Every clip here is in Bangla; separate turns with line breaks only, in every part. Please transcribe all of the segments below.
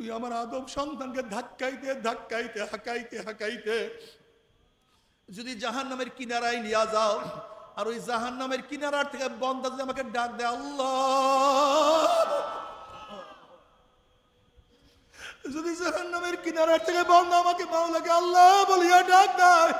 তুই আমার আদম সন্তানকে ধাক্কাইতে ধাক্কাইতে, হাকাইতে হাকাইতে যদি জাহান নামের কিনারায় নিয়ে যাও, আর ওই জাহান নামের কিনারার থেকে বন্ধা যদি আমাকে ডাক দেয়, আল্লাহ! যদি জাহান নামের কিনারার থেকে বন্ধ আমাকে মাওলাকে আল্লাহ বলিয়া ডাক দেয়,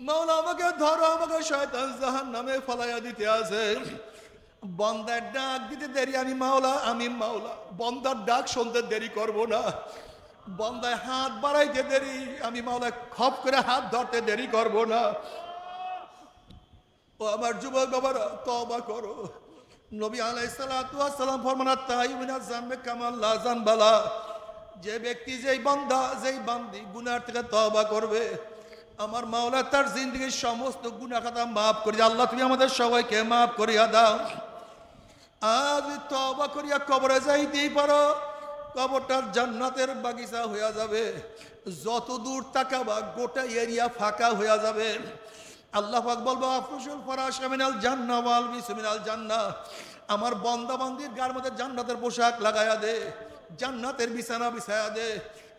মাওলা আমাকে ধরো, আমাকে শয়তান জাহান নামে ফলাইয়া দিতে আছে। বন্দার ডাক দিতে দেরি, আমি মাওলা আমি মাওলা। বন্দার ডাক শুনতে দেরি করব না। বন্দায় হাত বাড়াইতে দেরি, আমি মাওলা খপ করে হাত ধরতে দেরি করব না। ও আমার যুবক বাবারা তবা করো। নবী আলাইসালাম ফরমানা তাই জানবে কামাল লাজান বালা যে ব্যক্তি, যেই বান্দা, যেই বান্দি গুনার থেকে তবা করবে, আমার মাওলা তার জিন্দগির সমস্ত গুনা খাতা মাফ করিয়া, আল্লাহ তুমি আমাদের সবাইকে মাফ করিয়া দাও। আজ তবা করিয়া কবরে যাইতেই পারো, কবরটার জান্নাতের বাগিচা হইয়া যাবে। যত দূর তাকাবা, গোটা এরিয়া ফাঁকা হইয়া যাবে। আল্লাহ পাক বলব আফরুসুল ফরাশ, মিনাল জান্না ওয়াল বিসমিনাল জান্না আমার বন্দা বান্দির গার মধ্যে জান্নাতের পোশাক লাগায়া দে, জান্নাতের বিছানা বিছায়া দে।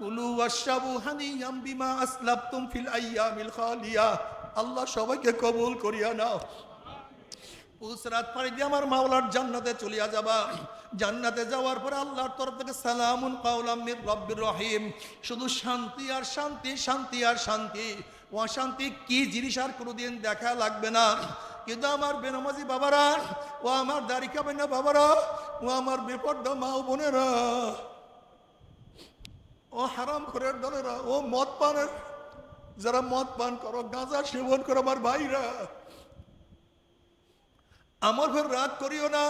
কুলু ওয়াশরাবু হানিয়াম বিমা আসলাবতুম ফিল আইয়ামিল খালিয়া। আল্লাহ সবাইকে কবুল করিয়া নাও। পুসরাত পাড়ি দিয়ে আমার মাওলার জান্নাতে চলিয়া যাবা। জান্নাতে যাওয়ার পর আল্লাহর তরফ থেকে সালামুন কাউলাম মির রব্বির রহিম। শুধু শান্তি আর শান্তি শান্তি আর শান্তি। অশান্তি কি জিনিস আর কোনোদিন দেখা লাগবে না। কিন্তু আমার বেনামাজি বাবারা, ও আমার দাড়ি কাবে না বাবারা, ও আমার বেপর্দা মা বোনেরা ও হারাম খোরের দলেরা, ও মদ পানের, যারা মদ পান করো, গাঁজা সেবন করো আমার ভাইরা। আমার ফের রাগ করিও না,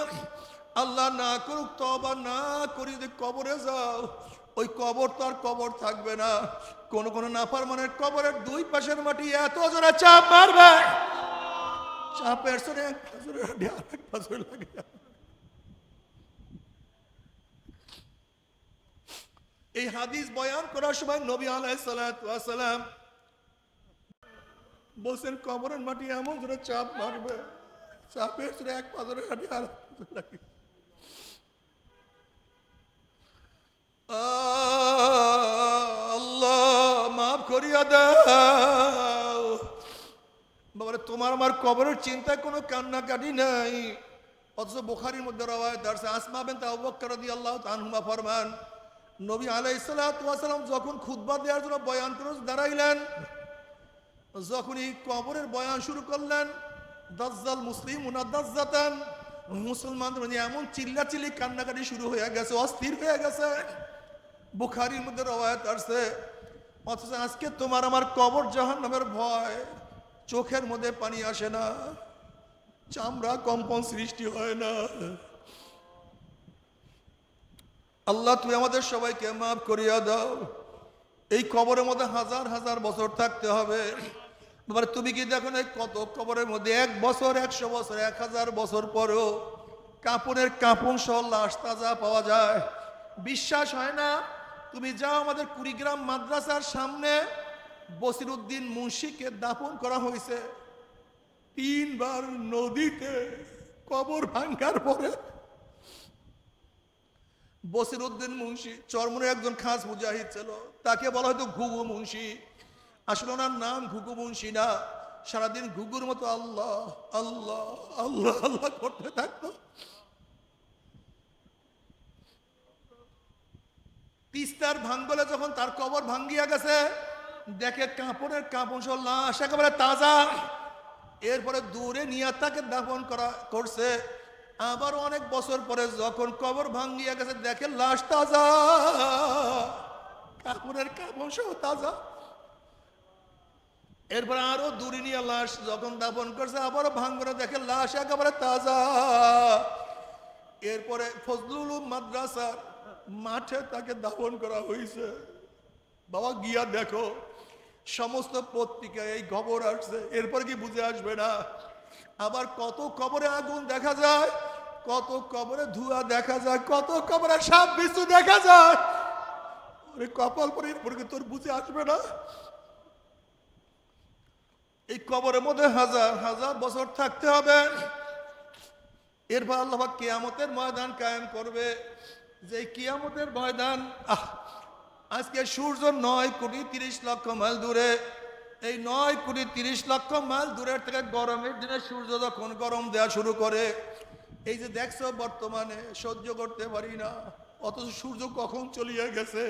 আল্লাহ না করুক তবা না করি, যদি কবরে যাও, ওই কবর তো আর কবর থাকবে না। কোন কোন নাফার মানে কবরের দুই পাশের মাটি এত জোরে চাপ মারবে। চাপের সরে এক আরেক পাশে লাগে। এই হাদিস বয়ান করার সময় নবী আলাইসালাম বলছেন, কবরের মাটি এমন জোরে চাপ মারবে চাপের এক পাথরের হাঁটি আর। আল্লাহ মাফ করিয়া দাও বাবারে, তোমার আমার কবরের চিন্তায় কোনো কান্নাকাটি নাই অথচ বোখারির মধ্যে রওয়ায়ত আছে, আসমা বিনতে আবু বকর রাদিয়াল্লাহু তাআলা ফরমান নবী আলাইহিস সালাতু ওয়াস সালাম যখন খুতবা দেওয়ার জন্য বয়ান করে দাঁড়াইলেন, যখনই কবরের বয়ান শুরু করলেন, দাজ্জাল মুসলিম উনাদাজ্জাতান মুসলমানদের মানে এমন চিল্লাচিল্লি কান্নাকাটি শুরু হয়ে গেছে, অস্থির হয়ে গেছে। বুখারির মধ্যে রওয়ায়াত আসছে, অথচ আজকে তোমার আমার কবর জাহান্নামের ভয়, চোখের মধ্যে পানি আসে না, চামড়া কম্পন সৃষ্টি হয় না। আল্লাহ তুই আমাদের সবাইকে মাফ করিয়া দাও। এই কবরের মধ্যে হাজার হাজার বছর থাকতে হবে। তুমি কি দেখো না কত কবরের মধ্যে এক বছর, একশো বছর, এক হাজার বছর পরেও কাপড়ের কাপড় সহ লাশ তাজা পাওয়া যায়। বিশ্বাস হয় না? তুমি যাও আমাদের কুড়িগ্রাম মাদ্রাসার সামনে। বসির উদ্দিন মুন্সিকে দাপন করা হয়েছে। তিনবার নদীতে কবর ভাঙ্গার পরে বসির উদ্দিন মুন্সি, চরমনের একজন খাস মুজাহিদ ছিল, তাকে বলা হয়তো ঘুঘু মুন্সি। আসলে ওনার নাম ঘুঘু মুন্সি না, সারাদিন ঘুঘুর মতো আল্লাহ আল্লাহ আল্লাহ আল্লাহ করতে থাকতো। তিস্তার ভাঙ্গলে যখন তার কবর ভাঙ্গিয়া গেছে, দেখে কাপড়ের কাপড় সহ লাশ একেবারে তাজা। এরপরে দূরে নিয়ে তাকে দাফন করা করছে। আবার অনেক বছর পরে যখন কবর ভাঙ্গিয়া গেছে, দেখে লাশ তাজা। কাপড়ের কাপড় সহ তাজা। এরপরে আরও দূরে নিয়ে লাশ যখন দাফন করছে আবারও ভাঙ্গরে দেখে লাশ একেবারে তাজা। এরপরে ফজলুল মাদ্রাসার মাঠে তাকে দাফন করা হয়েছে বাবা, গিয়া দেখো, সমস্ত পত্রিকায় এই খবর আসছে। এরপর কি বুঝে আসবে না? আবার কত কবরে আগুন দেখা যায়, কত কবরে ধোঁয়া দেখা যায়, কত কবরে সাপ বিস্তু দেখা যায়। কপাল পরে কি তোর বুঝে আসবে না? এই কবরের মধ্যে হাজার হাজার বছর থাকতে হবে। এরপর আল্লাহ কিয়ামতের ময়দান কায়েম করবে। যে কিয়ামতের ময়দান আজকে সূর্য নয় কোটি তিরিশ লক্ষ মাইল দূরে। এই নয় কোটি তিরিশ লক্ষ মাইল দূরের থেকে গরমের দিনে সূর্য যখন গরম দেওয়া শুরু করে, এই যে দেখছ বর্তমানে সহ্য করতে পারি না, অথচ সূর্য কখন চলিয়ে গেছে?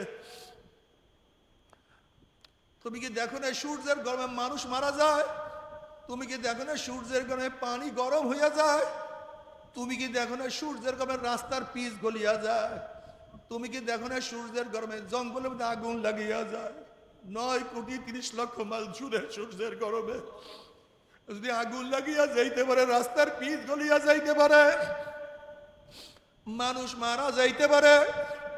তুমি কি দেখো না সূর্যের গরমে মানুষ মারা যায়? তুমি কি দেখো না সূর্যের গরমে পানি গরম হইয়া যায়? তুমি কি দেখো না সূর্যের গরমে রাস্তার পিচ গলিয়া যায়? তুমি কি দেখো না সূর্যের গরমে জঙ্গলের মধ্যে আগুন লাগিয়া যায়? নয় কোটি তিরিশ লক্ষ মাইল জুড়ে সূর্যের গরমে। যদি আগুন লাগিয়া যাইতে পারে, রাস্তার পিচ গলিয়া যাইতে পারে, মানুষ মারা যাইতে পারে,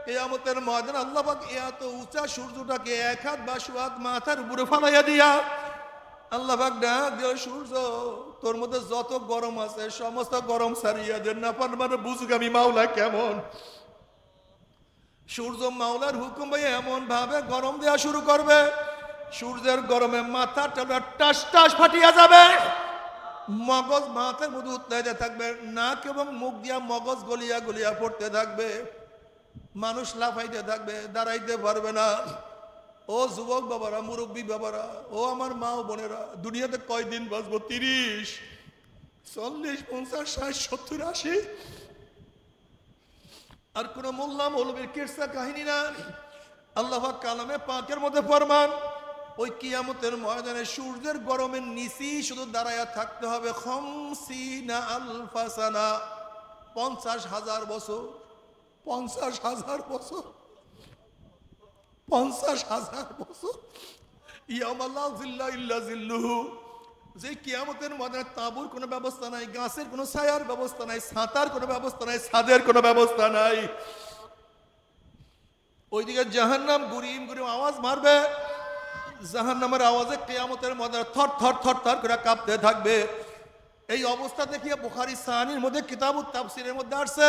কেয়ামতের ময়দান আল্লাহ পাক এত উঁচা সূর্যটাকে এক হাত বা সুহাত মাথার উপরে ফালাইয়া দিয়া, আল্লাহ পাক ডাক দিও সূর্য, তোর মধ্যে যত গরম আছে, সমস্ত গরম সারিয়া দেন না পার মানে বুঝুক আমি মাওলা কেমন? সূর্য মাওলার হুকুম ভাই এমন ভাবে গরম দেওয়া শুরু করবে, সূর্যের গরমে মাথা টাস টাস ফাটিয়া যাবে। মগজ মাথার মধ্যে উত্তাইতে থাকবে, নাক এবং মুখ দিয়া মগজ গলিয়া গলিয়া পড়তে থাকবে। মানুষ লাফাইতে থাকবে, দাঁড়াইতে পারবে না। ও যুবক বাবারা, মুরব্বী বাবারা, ও আমার মা ও বোনেরা, দুনিয়াতে কয়দিন বাঁচবো? তিরিশ, চল্লিশ, পঞ্চাশ, ষাট, সত্তর, আশি আর কোন মোল্লা মৌলবীর কিরসা কাহিনী না। আল্লাহ কালামে পাকের মধ্যে ফরমান, ওই কিয়ামতের ময়দানে সূর্যের গরমের নিচি শুধু দাঁড়ায়া থাকতে হবে খমসিনা আলফাসানা। পঞ্চাশ হাজার বছর, পঞ্চাশ হাজার বছর, পঞ্চাশ হাজার বছর। ইয়ামাল্লাহ জিল্লা ইল্লা জিল্লুহু। যে কিয়ামতের ময়দানে তাঁবুর কোনো ব্যবস্থা নাই, গাছের কোনো ছায়ার ব্যবস্থা নাই ছাতার কোনো ব্যবস্থা নাই, ছাদের কোনো ব্যবস্থা নাই। ওইদিকে জাহান্নাম গুরিম গুরিম আওয়াজ মারবে। জাহান্নামের আওয়াজে কেয়ামতের ময়দানে থর থর থর থর করে কাঁপতে থাকবে। এই অবস্থা দেখিয়ে বুখারি সাহানির মধ্যে, কিতাবুত তাফসিরের মধ্যে আসছে,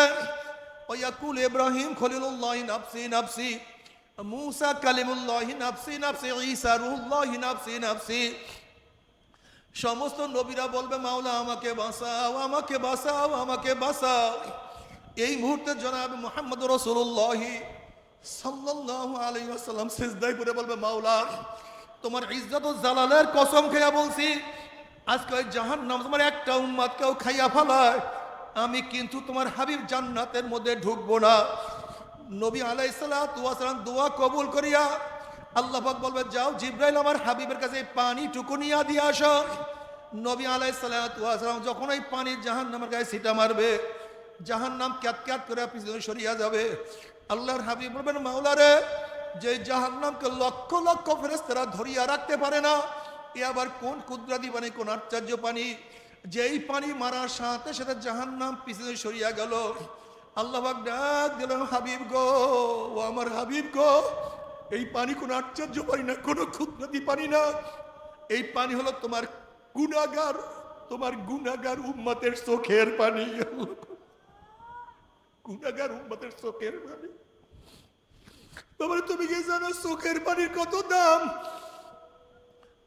ওয়াকুল ইব্রাহিম খলিলুল্লাহ নাফসি নাফসি, মুসা কালিমুল্লাহ নাফসি নাফসি, ঈসা রুহুল্লাহ নাফসি নাফসি। সমস্ত নবীরা বলবে, মাওলা, আমাকে বাঁচাও আমাকে বাঁচাও আমাকে বাঁচাও। এই মুহূর্তে জনাব মোহাম্মদ রসুল্লাহ ওয়াসাল্লাম সিজদায় পড়ে বলবে, মাওলা, তোমার ইজ্জত জালালের কসম খেয়া বলছি, আজকে ওই জাহান নাম তোমার একটা উম্মাদ কেউ খাইয়া ফেলায়, আমি কিন্তু তোমার হাবিব জান্নাতের মধ্যে ঢুকবো না। নবী আলাইসালাম দোয়া কবুল করিয়া আল্লাহ পাক বলবে যাও জিব্রাইল আমার হাবিবের কাছে এই পানি টুকু নিয়া দিয়ে আসো। নবী আলাইসালাম যখন এই পানির জাহান নামের গায়ে সিটা মারবে জাহান নাম ক্যাত ক্যাত করে পিছনে সরিয়া যাবে। আল্লাহর হাবিব বলবেন মাওলারে যে জাহান নামকে লক্ষ লক্ষ ফেরেস্তারা ধরিয়া রাখতে পারে না, এ আবার কোন কুদরাতি পানি, কোন আশ্চর্য পানি? যেই পানি মারার সাথে সাথে জাহান নাম পিছনে সরিয়া গেল। আল্লাহবাক ডাক দিলাম হাবিব গো, ও আমার হাবিব গো এই পানি কোনো আশ্চর্য পানি না, কোনো ক্ষুদ্রতি পানি না। এই পানি হলো তোমার গুনাগার তোমার গুনাগার উম্মতের চোখের পানি। গুনাগার উম্মতের চোখের পানি। তোমার তুমি কি জানো চোখের পানির কত দাম?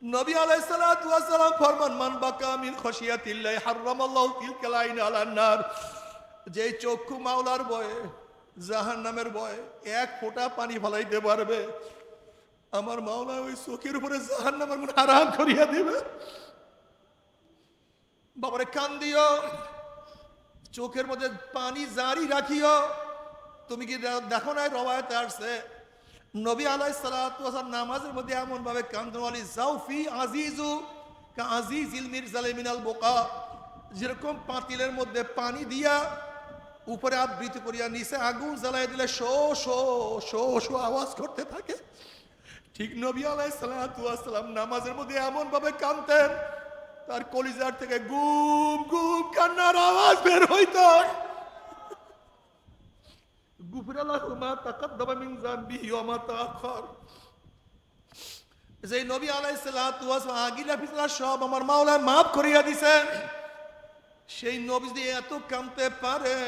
নবী ওয়াসসালাম ফরমান, মান বাকা মিন খশিয়াতিল্লাহি হারামাল্লাহু তিলকাল আইন আলান নার। যে চক্ষু মাওলার বয়ে জাহান নামের বয়ে এক ফোঁটা পানি ফলাইতে পারবে। আমার মাওলা ওই চোখের উপরে জাহান নামের মনে হারাম করিয়া দিবে। বাবারে কান দিও, চোখের মধ্যে পানি জারি রাখিও। তুমি কি দেখো না রবায়তে আসছে, নবী আলাই সালাম নামাজের মধ্যে এমন ভাবে কান্দন আলী জাউফি আজিজু আজিজ ইলমির জালেমিনাল বোকা। যেরকম পাতিলের মধ্যে পানি দিয়া উপরে আবৃত্তি করিয়া নিচে আগুন জ্বালাই দিলে শো শো শো শো আওয়াজ করতে থাকে। ঠিক নবী আলাই সালাম নামাজের মধ্যে এমন ভাবে কানতেন তার কলিজার থেকে গুম গুম কান্নার আওয়াজ বের হইত। নবী আলাইসালাম সব আমার মাওলায় মাফ করিয়া দিছেন। সেই নবী দিয়ে এত কামতে পারে,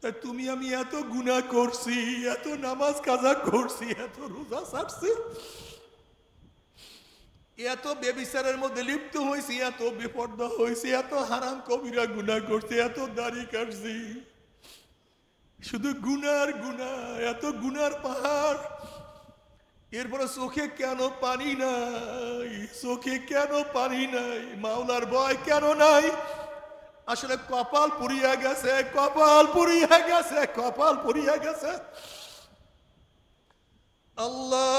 তা তুমি আমি এত গুনাহ করছি, এত নামাজ কাজা করছি, এত রোজা ছাড়ছি এত বেবিচারের মধ্যে লিপ্ত হয়েছি এত বিপর্দা হয়েছি এত হারাম কবিরা গুণা করছি, এত দাড়ি কাটছি। শুধু গুনার গুনা এত গুনার পাহাড়। এরপরে চোখে কেন পানি নাই? চোখে কেন পানি নাই? মাওলার ভয় কেন নাই? আসলে কপাল পুড়িয়া গেছে, কপাল পুড়িয়া গেছে, কপাল পুড়িয়া গেছে। আল্লাহ,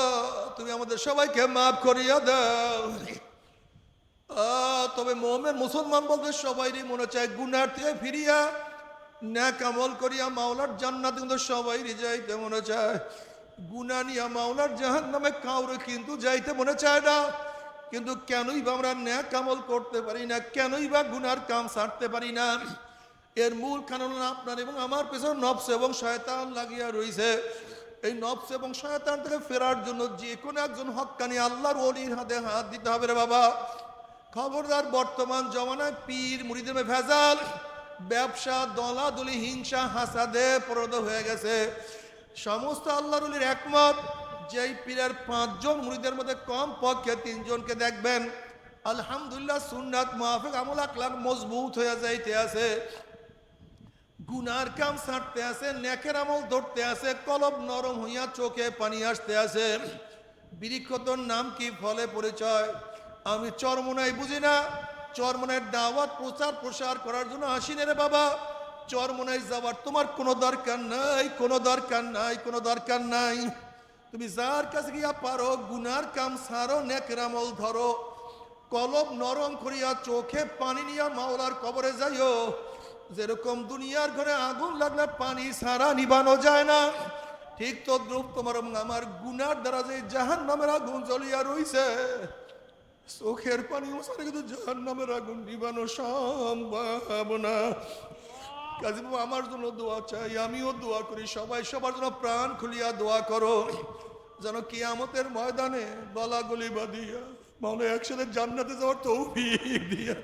তুমি আমাদের সবাইকে মাফ করিয়া দাও। তবে মোহামের মুসলমান বলতে সবাইরই মনে চায়, গুনার থেকে ফিরিয়া ন্যাক আমল করিয়া মাওলার জান্নাত কিন্তু সবাইরই যাইতে মনে চায়। গুনা নিয়া মাওলার জাহান নামে কাউরে কিন্তু যাইতে মনে চায় না। কিন্তু কেনই বা আমরা ন্যাক আমল করতে পারি না, কেনই বা গুনার কাম ছাড়তে পারি না। এর মূল কারণ আপনার এবং আমার পেছনে নবস এবং শয়তান লাগিয়া রয়েছে এই নবস এবং শয়তান থেকে ফেরার জন্য যে কোনো একজন হক্কানি আল্লাহর ওলির হাতে হাত দিতে হবে রে বাবা। খবরদার বর্তমান জমানায় পীর মুড়িদের ভেজাল, ব্যবসা, দলাদলি, হিংসা, হাসাদে পরদ হয়ে গেছে। সমস্ত আল্লাহর ওলির একমত, যেই পীরের পাঁচজন মুড়িদের মধ্যে কম পক্ষে তিনজনকে দেখবেন, আলহামদুলিল্লাহ সুন্নাত মাহফিক আমল আকলাক মজবুত হয়ে যাইতে আছে। গুনার কাম ছাড়তে আছে, নেকের আমল ধরতে আছে, কলব নরম হইয়া চোখে পানি আসতে আছে। বৃক্ষতর নাম কি? ফলে পরিচয়। আমি চরমনাই বুঝি না? চরমনের দাওয়াত প্রচার প্রসার করার জন্য আসি রে বাবা। চরমনাই যাওয়ার তোমার কোনো দরকার নাই, কোনো দরকার নাই, কোনো দরকার নাই। তুমি যার কাছে গিয়া পারো, গুনার কাম সারো নেকের আমল ধরো। কলব নরম করিয়া চোখে পানি নিয়া মাওলার কবরে যাইও। যেরকম দুনিয়ার ঘরে আগুন লাগলে পানি সারা নিবানো যায় না। ঠিক তো দ্রুপ তোমার আমার গুনার দ্বারা যে জাহান নামের আগুন জ্বলিয়া রইছে, চোখের পানি কিন্তু জাহান নামের আগুন নিবানো সম্ভব না। কাজী বাবু, আমার জন্য দোয়া চাই, আমিও দোয়া করি সবাই সবার জন্য প্রাণ খুলিয়া দোয়া করো যেন কিয়ামতের ময়দানে বলা গলি বাঁধিয়া মানে একসাথে জান্নাতে যাওয়ার তৌফিক দিয়া।